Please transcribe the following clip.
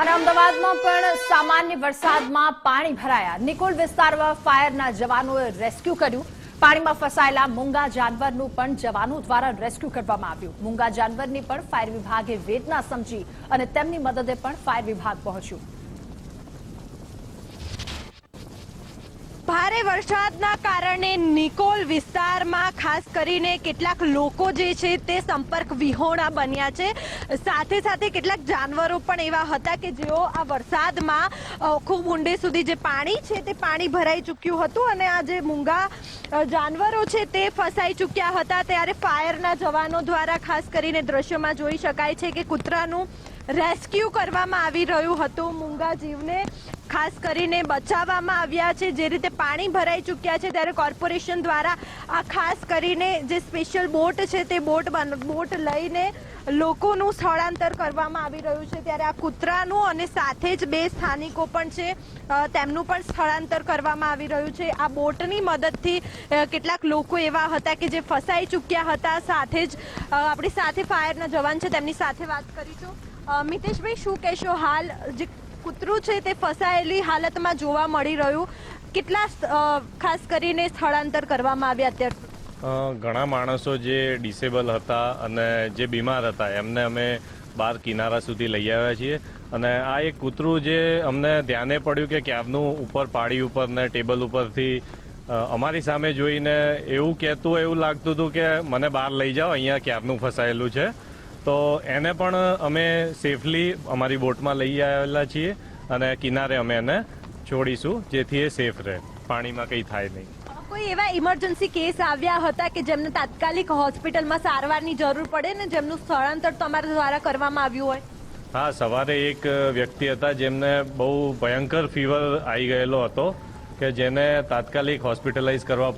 અને અમદાવાદમાં પણ સામાન્ય વરસાદમાં પાણી ભરાયા. નિકોલ વિસ્તારમાં ફાયરના જવાનોએ રેસ્ક્યુ કર્યું. પાણીમાં ફસાયેલા મૂંગા જાનવરનું પણ જવાનો દ્વારા રેસ્ક્યુ કરવામાં આવ્યું. મૂંગા જાનવરની પણ ફાયર વિભાગે વેદના સમજી અને તેમની મદદે પણ ફાયર વિભાગ પહોંચ્યું. વરસાદના કારણે નિકોલ વિસ્તારમાં ખાસ કરીને કેટલાક લોકો જે છે તે સંપર્ક વિહોણા બન્યા છે. સાથે સાથે કેટલાક જાનવરો પણ એવા હતા કે જેઓ આ વરસાદમાં ખૂબ ઊંડે સુધી જે પાણી છે તે પાણી ભરાઈ ચૂક્યું હતું અને આ જે મૂંગા જાનવરો છે તે ફસાઈ ચૂક્યા હતા. ત્યારે ફાયરના જવાનો દ્વારા ખાસ કરીને દ્રશ્યોમાં જોઈ શકાય છે કે કૂતરાનું રેસ્ક્યુ કરવામાં આવી રહ્યું હતું. મૂંગા જીવને ખાસ કરીને બચાવવામાં આવ્યા છે. જે રીતે પાણી ભરાઈ ચૂક્યા છે ત્યારે કોર્પોરેશન દ્વારા આ ખાસ કરીને જે સ્પેશિયલ બોટ છે તે બોટ બોટ લઈને લોકોનું સ્થળાંતર કરવામાં આવી રહ્યું છે. ત્યારે આ કૂતરાનું અને સાથે જ બે સ્થાનિકો પણ છે. તેમનું પણ સ્થળાંતર કરવામાં આવી રહ્યું છે. આ બોટની મદદથી કેટલાક લોકો એવા હતા કે જે ફસાઈ ચૂક્યા હતા. સાથે જ આપણી સાથે ફાયરના જવાન છે. તેમની સાથે વાત કરીશું. મિતેશભાઈ, શું કહેશો હાલ? જે કૂતરું છે તે ફસાયેલી હાલતમાં જોવા મળી રહ્યું. કેટલા ખાસ કરીને સ્થળાંતર કરવામાં આવ્યા અત્યાર ઘણા માણસો જે ડિસેબલ હતા અને જે બીમાર હતા, એમને અમે બાર કિનારા સુધી લઈ આવ્યા છીએ. અને આ એક કૂતરું જે અમને ધ્યાને પડ્યું કે ક્યારનું ઉપર પાડી ઉપર ને ટેબલ ઉપરથી અમારી સામે જોઈને એવું કહેતું, એવું લાગતું હતું કે મને બહાર લઈ જાઓ, અહીંયા ક્યારનું ફસાયેલું છે. તો એને પણ અમે સેફલી અમારી બોટમાં લઈ આવેલા છીએ અને કિનારે અમે એને છોડીશું જેથી એ સેફ રહે. પાણીમાં કંઈ થાય નહીં. કોઈ એવા ઇમરજન્સી કેસ આવ્યા હતા કે જેમને તાત્કાલિક હોસ્પિટલમાં સારવારની જરૂર પડે ને જેમનું સ્થળાંતર તમારા દ્વારા કરવામાં આવ્યું હોય? હા સવારે એક વ્યક્તિ હતા જેમને બહુ ભયંકર ફીવર આવી ગયેલો હતો કે જેને તાત્કાલિક હોસ્પિટલાઇઝ કરવા